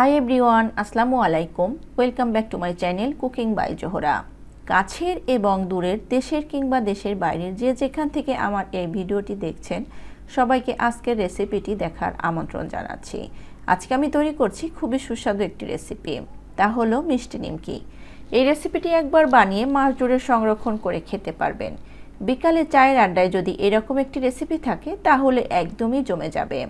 High everyone আসসালামু আলাইকুম। Welcome back to my channel cooking by Zohra কাছের এবং দূরের, দেশের কিংবা দেশের বাইরের যে যেখান থেকে আমার এই ভিডিওটি দেখছেন, সবাইকে আজকের রেসিপিটি দেখার আমন্ত্রণ জানাচ্ছি। আজকে আমি তৈরি করছি খুবই সুস্বাদু একটি রেসিপি তা হলো মিষ্টি নিমকি। এই রেসিপিটি একবার বানিয়ে মাস জুড়ে সংরক্ষণ করে খেতে পারবেন। বিকালে চায়ের আড্ডায় যদি এরকম একটি রেসিপি থাকে, তাহলে একদমই জমে যাবে।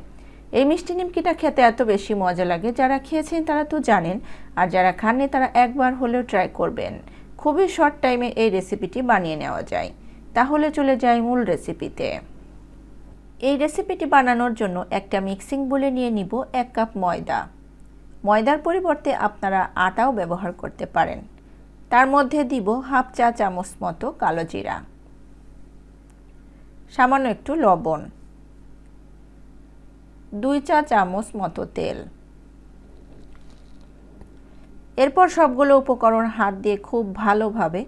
এই মিষ্টি নিমকিটা খেতে এত বেশি মজা লাগে। যারা খেয়েছেন তারা তো জানেন, আর যারা খাননি তারা একবার হলেও ট্রাই করবেন। খুবই শর্ট টাইমে এই রেসিপিটি বানিয়ে নেওয়া যায়। তাহলে চলে যাই মূল রেসিপিতে এই রেসিপিটি বানানোর জন্য একটা মিক্সিং বলে নিয়ে নিব এক কাপ ময়দা। ময়দার পরিবর্তে আপনারা আটাও ব্যবহার করতে পারেন। তার মধ্যে দিব হাফ চা চামচ মতো কালো জিরা। সামান্য একটু লবণ। দুই চা চামচ মতো তেল। এরপর সবগুলো উপকরণ হাত দিয়ে খুব ভালোভাবে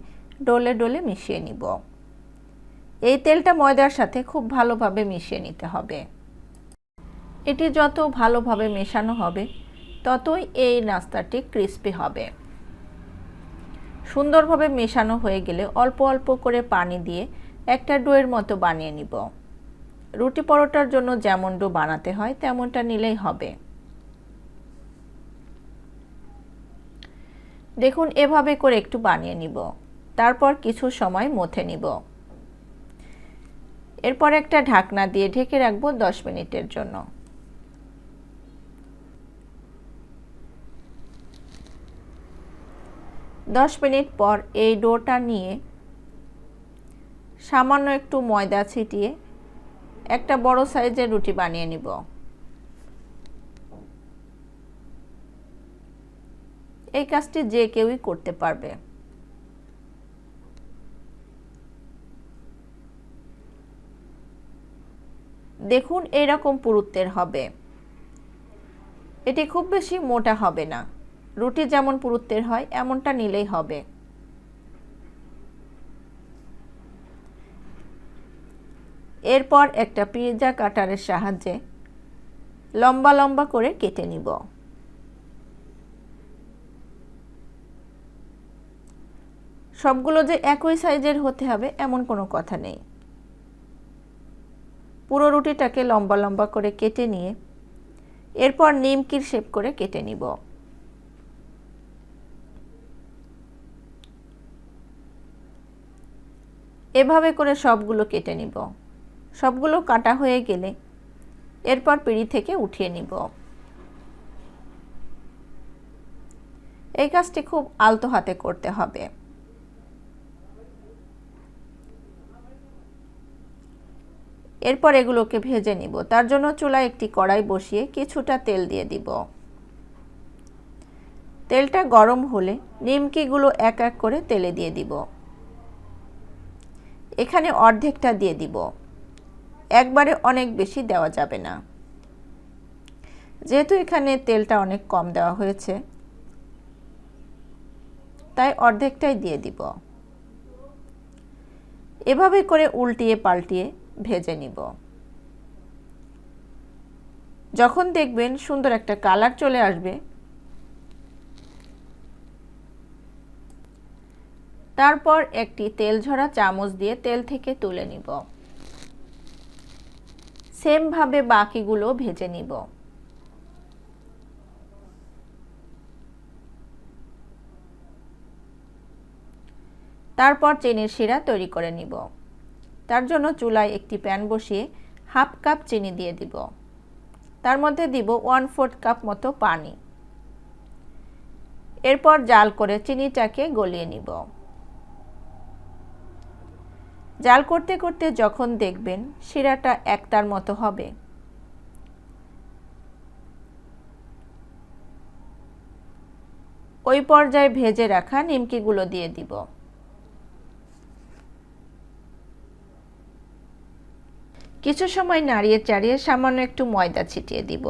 ডলে ডলে মিশিয়ে নিব। এই তেলটা ময়দার সাথে খুব ভালোভাবে মিশিয়ে নিতে হবে। এটি যত ভালোভাবে মেশানো হবে, ততই এই নাস্তাটি ক্রিস্পি হবে। সুন্দরভাবে মেশানো হয়ে গেলে অল্প অল্প করে পানি দিয়ে একটা ডোয়ের মতো বানিয়ে নিব। রুটি পরোটার জন্য যেমন ডো বানাতে হয়, তেমনটা নিলেই হবে। দেখুন, এভাবে করে একটু বানিয়ে নিব। তারপর কিছু সময় মথে নিব। এরপর একটা ঢাকনা দিয়ে ঢেকে রাখব দশ মিনিটের জন্য। দশ মিনিট পর এই ডোটা নিয়ে সামান্য একটু ময়দা ছিটিয়ে একটা বড় সাইজের রুটি বানিয়ে নিব। এই কাজটি যে কেউই করতে পারবে। দেখুন, এইরকম পুরুত্বের হবে। এটি খুব বেশি মোটা হবে না। রুটি যেমন পুরুত্বের হয়, এমনটা নিলেই হবে। এরপর একটা পিৎজা কাটারের সাহায্যে লম্বা লম্বা করে কেটে নিব। সবগুলো যে একই সাইজের হতে হবে এমন কোনো কথা নেই। পুরো রুটিটাকে লম্বা লম্বা করে কেটে নিয়ে এরপর নিমকির শেপ করে কেটে নিব। এভাবে করে সবগুলো কেটে নিব। সবগুলো কাটা হয়ে গেলে এরপর পিঁড়ি থেকে উঠিয়ে নিব। এই কাজটি খুব আলতো হাতে করতে হবে। এরপর এগুলোকে ভেজে নিব। তার জন্য চুলায় একটি কড়াই বসিয়ে কিছুটা তেল দিয়ে দিব। তেলটা গরম হলে নিমকিগুলো এক এক করে তেলে দিয়ে দিব। এখানে অর্ধেকটা দিয়ে দিব। একবারে অনেক বেশি দেওয়া যাবে না। যেহেতু এখানে তেলটা অনেক কম দেওয়া হয়েছে, তাই অর্ধেকটাই দিয়ে দিব। এভাবে করে উল্টিয়ে পাল্টিয়ে ভেজে নিব। যখন দেখবেন সুন্দর একটা কালার চলে আসবে, তারপর একটি তেল ঝরা চামচ দিয়ে তেল থেকে তুলে নিব। সেমভাবে বাকিগুলো ভেজে নিব। তারপর চিনির শিরা তৈরি করে নিব। তার জন্য চুলায় একটি প্যান বসিয়ে হাফ কাপ চিনি দিয়ে দিব। তার মধ্যে দিব ওয়ান ফোর্থ কাপ মতো পানি। এরপর জাল করে চিনিটাকে গলিয়ে নিব। জাল করতে করতে যখন দেখবেন শিরাটা একতার মতো হবে। ওই পর্যায়ে ভেজে রাখা নিমকিগুলো দিয়ে দিব। কিছু সময় নাড়িয়ে চাড়িয়ে সামান্য একটু ময়দা ছিটিয়ে দিব।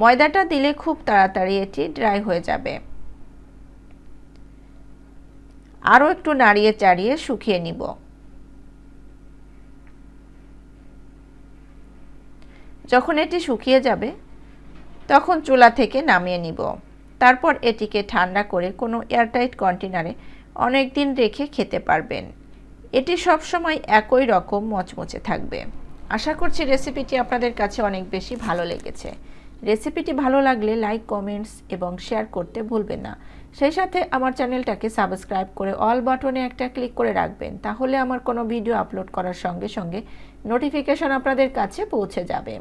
ময়দাটা দিলে খুব তাড়াতাড়ি এটি ড্রাই হয়ে যাবে। আরও একটু নাড়িয়ে চাড়িয়ে শুকিয়ে নিব। যখন এটি শুকিয়ে যাবে, তখন চুলা থেকে নামিয়ে নিব। তারপর এটিকে ঠান্ডা করে কোনো এয়ারটাইট কন্টেনারে অনেক দিন রেখে খেতে পারবেন। এটি সবসময় একই রকম মচমচে থাকবে। আশা করছি রেসিপিটি আপনাদের কাছে অনেক বেশি ভালো লেগেছে। রেসিপিটি ভালো লাগলে লাইক কমেন্টস এবং শেয়ার করতে ভুলবেন না। সেই সাথে আমার চ্যানেলটাকে সাবস্ক্রাইব করে অল বাটনে একটা ক্লিক করে রাখবেন, তাহলে আমার কোনো ভিডিও আপলোড করার সঙ্গে সঙ্গে নোটিফিকেশন আপনাদের কাছে পৌঁছে যাবে।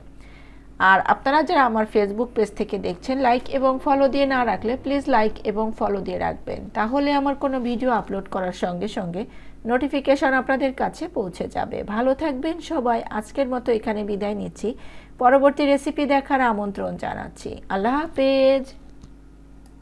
আর আপনারা যারা আমার ফেসবুক পেজ থেকে দেখছেন লাইক এবং ফলো দিয়ে না রাখলে প্লিজ লাইক এবং ফলো দিয়ে রাখবেন, তাহলে আমার কোনো ভিডিও আপলোড করার সঙ্গে সঙ্গে নোটিফিকেশন আপনাদের কাছে পৌঁছে যাবে। ভালো থাকবেন সবাই। আজকের মতো এখানে বিদায় নিচ্ছি। পরবর্তী রেসিপি দেখার আমন্ত্রণ জানাচ্ছি। আল্লাহ হাফেজ।